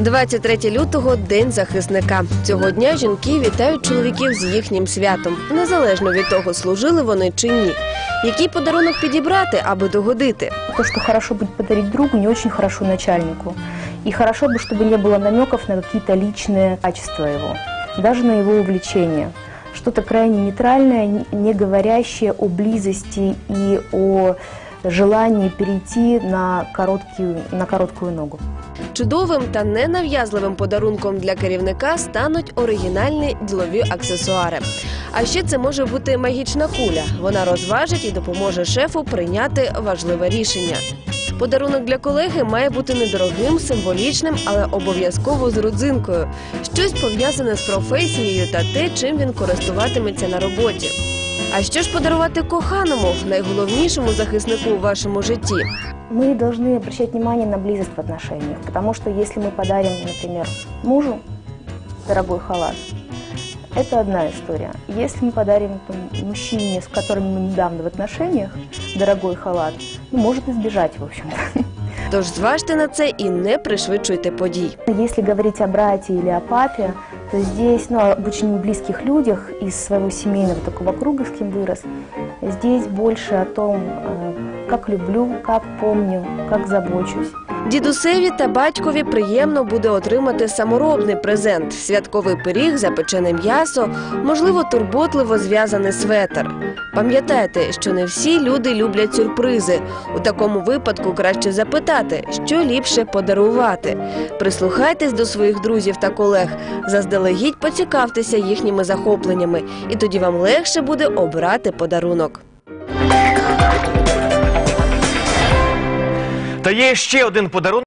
23 лютого день захисника. Цього дня жінки вітають чоловіків з їхнім святом, незалежно від того, служили вони чи ні. Який подарунок підібрати, аби догодити? То, что хорошо будет подарить другу, не очень хорошо начальнику. И хорошо бы, чтобы не было намеков на какие-то личные качества его, даже на его увлечения. Что-то крайне нейтральное, н- не говорящее о близости и о желании перейти на короткую, на короткую ногу. Чудовим та ненав'язливим подарунком для керівника стануть оригінальні ділові аксесуари. А ще це може бути магічна куля. Вона розважить і допоможе шефу прийняти важливе рішення. Подарунок для колеги має бути недорогим, символічним, але обов'язково з родзинкою. Щось пов'язане з професією та те, чим він користуватиметься на роботі. А що ж подарувати коханому, найголовнішому захиснику у вашому житті? Мы должны обращать внимание на близость в отношениях, потому что если мы подарим, например, мужу дорогой халат, это одна история. Если мы подарим там, мужчине, с которым мы недавно в отношениях, дорогой халат, ну, может избежать, в общем-то. Тож зважте на це і не пришвидшуйте подій. Якщо говорити о браті або о папі, то здесь, ну, об очень близких людях из своего семейного такого круга, с кем вырос, здесь больше о том, э, как люблю, как помню, как забочусь. Дідусеві та батькові приємно буде отримати саморобний презент, святковий пиріг, запечене м'ясо, можливо, турботливо зв'язаний светр. Пам'ятайте, що не всі люди люблять сюрпризи. У такому випадку краще запитати, що ліпше подарувати. Прислухайтесь до своїх друзів та колег, заздалегідь поцікавтеся їхніми захопленнями, і тоді вам легше буде обрати подарунок. Та є ще один подарунок.